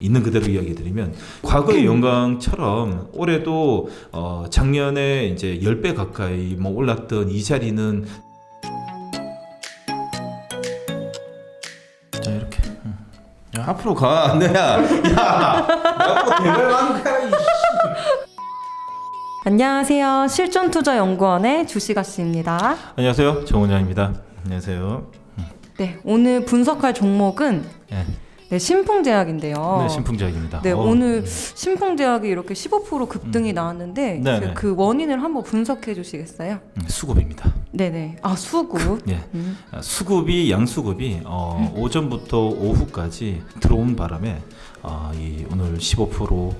있는 그대로 이야기 드리면 과거의 영광처럼 올해도 어 작년에 이제 10배 가까이 뭐 올랐던 이 자리는 자 이렇게. 응. 야 앞으로 가. 내야. 야 나보고 거야 이 안녕하세요. 실존투자연구원의 주시가 씨입니다. 안녕하세요. 정원장입니다. 안녕하세요. 네, 오늘 분석할 종목은 네, 네, 신풍제약인데요. 네 신풍제약입니다 네, 어, 오늘 신풍제약이 이렇게 15% 급등이 나왔는데 네네. 이제 그 원인을 한번 분석해 주시겠어요? 음, 수급입니다 네네. 아, 수급. 예 음. 아, 수급이 양수급이 어, 오전부터 오후까지 들어온 바람에 아, 이 오늘 15%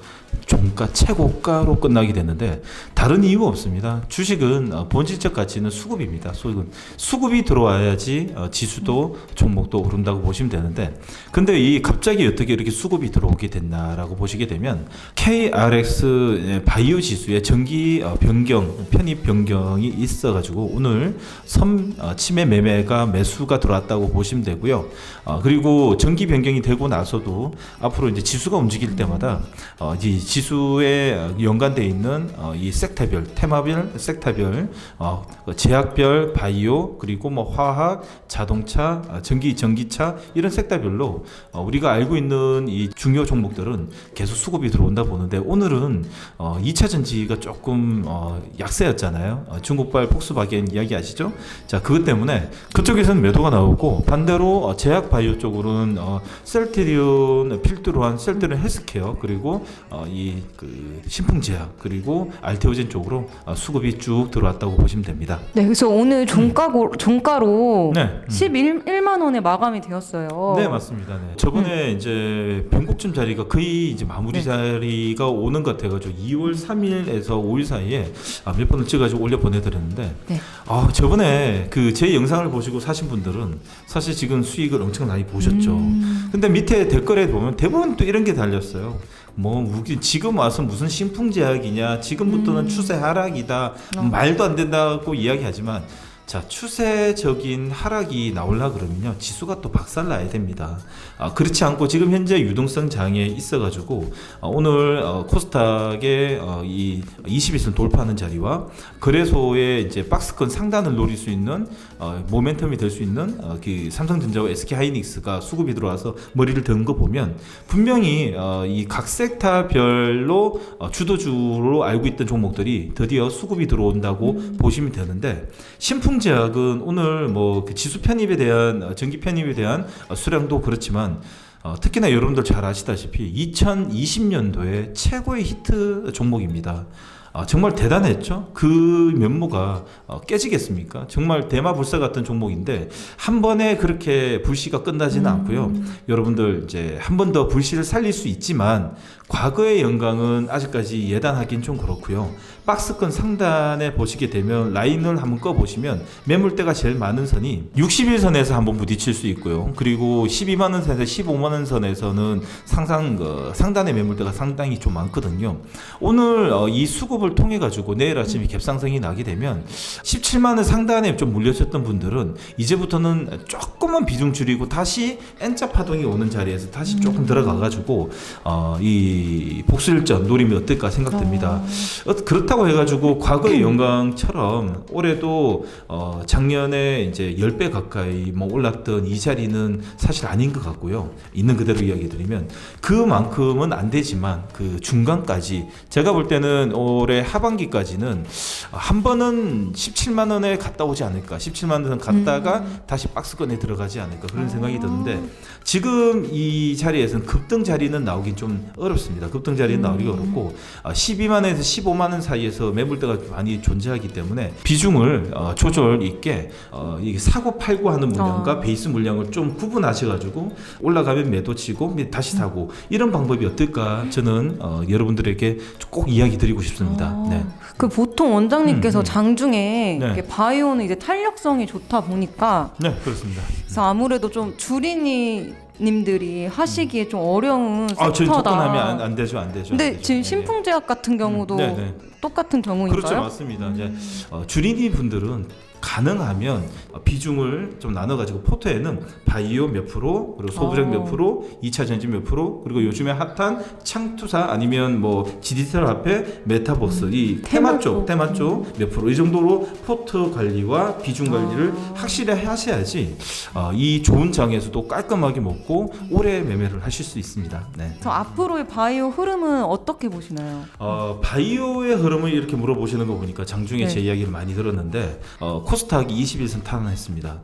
종가 최고가로 끝나게 됐는데 다른 이유 없습니다. 주식은 어, 본질적 가치는 수급입니다. 수급은 수급이 들어와야지 어, 지수도 종목도 오른다고 보시면 되는데 근데 이 갑자기 어떻게 이렇게 수급이 들어오게 됐나라고 보시게 되면 KRX 예, 바이오 지수의 정기 어, 변경 편입 변경이 있어 가지고 오늘 섬 어, 침해 매매가 매수가 들어왔다고 보시면 되고요. 어, 그리고 정기 변경이 되고 나서도 앞으로 이제 지수가 움직일 때마다 어, 이 지수에 연관돼 있는 어, 이 섹터별, 테마별, 섹터별, 어, 그 제약별, 바이오 그리고 뭐 화학, 자동차, 아, 전기, 전기차 이런 섹터별로 어, 우리가 알고 있는 이 중요 종목들은 계속 수급이 들어온다 보는데 오늘은 어, 2차 전지가 조금 어, 약세였잖아요. 어, 중국발 폭스바겐 이야기 아시죠? 자 그것 때문에 그쪽에서는 매도가 나오고 반대로 어, 제약 바이오 쪽으로는 어, 셀트리온, 필드로 한 셀트리온 헬스케어 그리고 어, 이그 신풍제약 그리고 알테오젠 쪽으로 어, 수급이 쭉 들어왔다고 보시면 됩니다. 네, 그래서 오늘 종가고 종가로 네. 음. 11만 원에 마감이 되었어요. 네 맞습니다. 네. 저번에 이제 변곡점 자리가 거의 이제 마무리 네. 자리가 오는 것 같아가지고 2월 3일에서 5일 사이에 아, 몇 번을 찍어가지고 올려 보내드렸는데 네. 아 저번에 그 제 영상을 보시고 사신 분들은 사실 지금 수익을 엄청나게 보셨죠. 음. 근데 밑에 댓글에 보면 대부분 또 이런 게 달렸어요. 뭐 우기- 지금 와서 무슨 신풍 제약이냐 지금부터는 음. 추세 하락이다 어. 말도 안 된다고 이야기하지만 자 추세적인 하락이 나올라 그러면요 지수가 또 박살나야 됩니다. 아, 그렇지 않고 지금 현재 유동성 장애 있어가지고 어, 오늘 어, 코스닥의 어, 이 20일선 돌파하는 자리와 거래소의 이제 박스권 상단을 노릴 수 있는 어, 모멘텀이 될 수 있는 어, 그 삼성전자와 SK 하이닉스가 수급이 들어와서 머리를 든 거 보면 분명히 어, 이각 섹터별로 어, 주도주로 알고 있던 종목들이 드디어 수급이 들어온다고 보시면 되는데 신 풍제약은 오늘 뭐그 지수 편입에 대한 어, 전기 편입에 대한 어, 수량도 그렇지만 어, 특히나 여러분들 잘 아시다시피 2020년도에 최고의 히트 종목입니다. 아, 정말 대단했죠. 그 면모가 어, 깨지겠습니까? 정말 대마불사 같은 종목인데 한 번에 그렇게 불씨가 끝나지는 않고요. 여러분들 이제 한 번 더 불씨를 살릴 수 있지만 과거의 영광은 아직까지 예단하기는 좀 그렇고요. 박스권 상단에 보시게 되면 라인을 한번 꺼 보시면 매물대가 제일 많은 선이 61선에서 한번 부딪힐 수 있고요. 그리고 12만 원 선에서 15만 원 선에서는 상상 그 상단의 매물대가 상당히 좀 많거든요. 오늘 어, 이 수급 을 통해 가지고 내일 아침에 갭상승이 나게 되면 17만 원 상단에 좀 물려졌던 분들은 이제부터는 조금만 비중 줄이고 다시 N자 파동이 오는 자리에서 다시 조금 들어가 가지고 어, 이 복수일전 노리면 어떨까 생각됩니다. 어, 그렇다고 해가지고 과거의 영광처럼 올해도 어, 작년에 이제 10배 가까이 뭐 올랐던 이 자리는 사실 아닌 것 같고요. 있는 그대로 이야기 드리면 그만큼은 안 되지만 그 중간까지 제가 볼 때는 올해 하반기까지는 한 번은 17만 원에 갔다 오지 않을까. 17만 원 갔다가 다시 박스권에 들어가지 않을까 그런 생각이 드는데 지금 이 자리에서는 급등 자리는 나오긴 좀 어렵습니다. 급등 자리는 나오기 어렵고 아, 12만 원에서 15만 원 사이에서 매물대가 많이 존재하기 때문에 비중을 어, 조절 있게 어, 사고 팔고 하는 물량과 어. 베이스 물량을 좀 구분하셔가지고 올라가면 매도치고 다시 사고 이런 방법이 어떨까 저는 어, 여러분들에게 꼭 이야기 드리고 싶 습니다. 아, 네. 그 보통 원장님께서 음, 음. 장중에 네. 바이오는 이제 탄력성이 좋다 보니까 네 그렇습니다. 그래서 아무래도 좀 주린이 님들이 하시기에 좀 어려운 아, 섹터다. 접근하면 안, 안 되죠, 안 되죠. 안 근데 되죠. 지금 네, 네. 신풍제약 같은 경우도 네, 네. 똑같은 경우인가요? 그렇죠, 맞습니다. 이제 어, 주린이 분들은 가능하면 어, 비중을 좀 나눠가지고 포트에는 바이오 몇 프로 그리고 소부장 어. 몇 프로, 2차 전지 몇 프로 그리고 요즘에 핫한 창투사 아니면 뭐 디지털 화폐, 메타버스 이 테마, 쪽, 쪽. 테마 쪽 몇 프로 이 정도로 포트 관리와 비중 관리를 아. 확실히 하셔야지 어, 이 좋은 장에서도 깔끔하게 먹고 오래 매매를 하실 수 있습니다. 네. 저 앞으로의 바이오 흐름은 어떻게 보시나요? 어, 바이오의 흐름을 이렇게 물어보시는 거 보니까 장중에 네. 제 이야기를 많이 들었는데 어, 코스닥이 21선 탄환했습니다.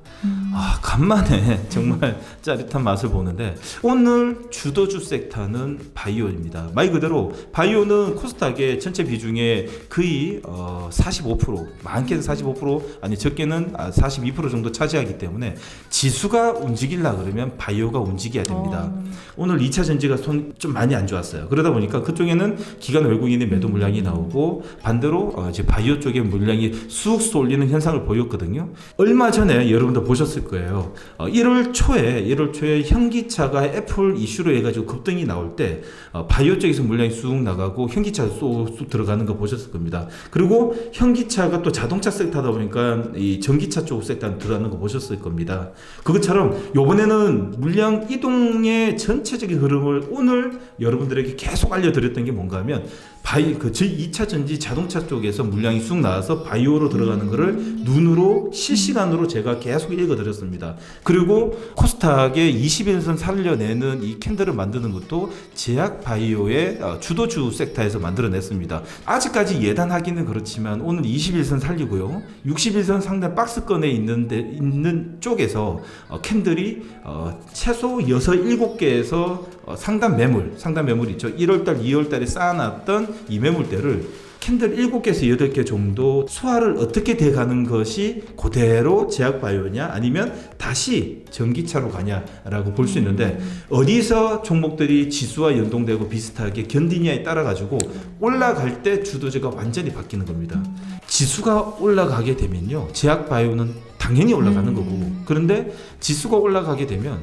아 간만에 정말 짜릿한 맛을 보는데 오늘 주도 주 섹터는 바이오입니다. 말 그대로 바이오는 코스닥의 전체 비중의 거의 어, 45% 많게는 45% 아니 적게는 아, 42% 정도 차지하기 때문에 지수가 움직일라 그러면 바이오가 움직여야 됩니다. 어. 오늘 2차 전지가 손 좀 많이 안 좋았어요. 그러다 보니까 그쪽에는 기관 외국인의 매도 물량이 나오고 반대로 어, 이제 바이오 쪽의 물량이 쑥 쏠리는 현상을 보 였거든요. 얼마 전에 여러분들 보셨을 거예요. 어, 1월 초에 1월 초에 현기차가 애플 이슈로 해가지고 급등이 나올 때 어, 바이오 쪽에서 물량이 쑥 나가고 현기차 쑥, 쑥 들어가는 거 보셨을 겁니다. 그리고 현기차가 또 자동차 섹터다 보니까 이 전기차 쪽 섹터 들어가는 거 보셨을 겁니다. 그것처럼 요번에는 물량 이동의 전체적인 흐름을 오늘 여러분들에게 계속 알려드렸던 게 뭔가 하면 바이 그 제2차 전지 자동차 쪽에서 물량이 쑥 나와서 바이오로 들어가는 거를 눈으로 실시간으로 제가 계속 읽어 드렸습니다. 그리고 코스닥의 21선 살려내는 이 캔들을 만드는 것도 제약 바이오의 어, 주도주 섹터에서 만들어냈습니다. 아직까지 예단하기는 그렇지만 오늘 21선 살리고요. 61선 상단 박스권에 있는 데 있는 쪽에서 어, 캔들이 어, 최소 6, 7개에서 어, 상단 매물, 상단 매물 있죠. 1월달, 2월달에 쌓아놨던 이 매물대를 캔들 7개에서 8개 정도 소화를 어떻게 돼 가는 것이 그대로 제약 바이오냐 아니면 다시 전기차로 가냐라고 볼 수 있는데 어디서 종목들이 지수와 연동되고 비슷하게 견디냐에 따라 가지고 올라갈 때 주도주가 완전히 바뀌는 겁니다. 지수가 올라가게 되면요. 제약 바이오는 당연히 올라가는 거고 그런데 지수가 올라가게 되면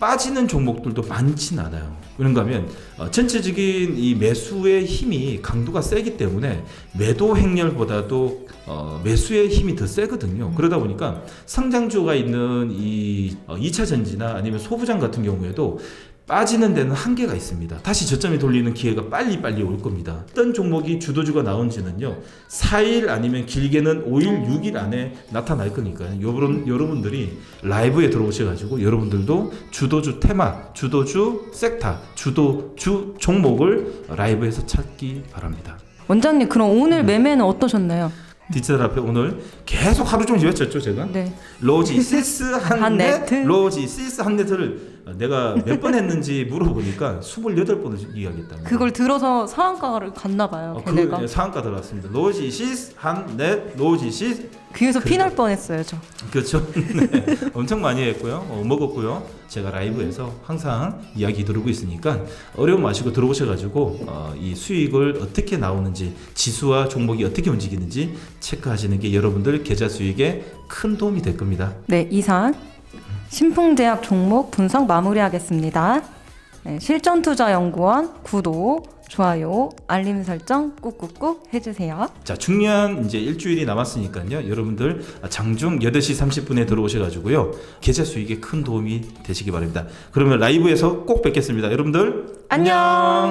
빠지는 종목들도 많진 않아요. 그런가 하면 어, 전체적인 이 매수의 힘이 강도가 세기 때문에 매도 행렬보다도 어, 매수의 힘이 더 세거든요. 그러다 보니까 성장주가 있는 이 어, 2차 전지나 아니면 소부장 같은 경우에도 빠지는 데는 한계가 있습니다. 다시 저점이 돌리는 기회가 빨리빨리 올 겁니다. 어떤 종목이 주도주가 나온지는요. 4일 아니면 길게는 5일, 6일 안에 나타날 거니까요. 여러분, 여러분들이 라이브에 들어오셔가지고 여러분들도 주도주 테마, 주도주 섹터, 주도주 종목을 라이브에서 찾기 바랍니다. 원장님 그럼 오늘 매매는 어떠셨나요? 디지털 앞에 오늘 계속 하루 종일 외쳤죠 제가 네. 로지시스 한넷 한네트. 로지시스 한 네트를 내가 몇 번 했는지 물어보니까 28번을 이야기했다는 그걸 들어서 상한가를 갔나 봐요. 어, 걔네가. 그 상한가 들어갔습니다. 로지시스 한넷 로지시스 귀에서 그래. 피날 뻔했어요, 저. 그렇죠. 네. 엄청 많이 했고요. 어, 먹었고요. 제가 라이브에서 항상 이야기 들고 있으니까 어려움 마시고 들어오셔가지고 어, 이 수익을 어떻게 나오는지 지수와 종목이 어떻게 움직이는지 체크하시는 게 여러분들 계좌 수익에 큰 도움이 될 겁니다. 네, 이상 신풍제약 종목 분석 마무리하겠습니다. 네, 실전투자연구원 구독, 좋아요, 알림 설정 꾹꾹꾹 해주세요. 자 중요한 이제 일주일이 남았으니까요. 여러분들 장중 8시 30분에 들어오셔가지고요. 계좌 수익에 큰 도움이 되시기 바랍니다. 그러면 라이브에서 꼭 뵙겠습니다. 여러분들 안녕.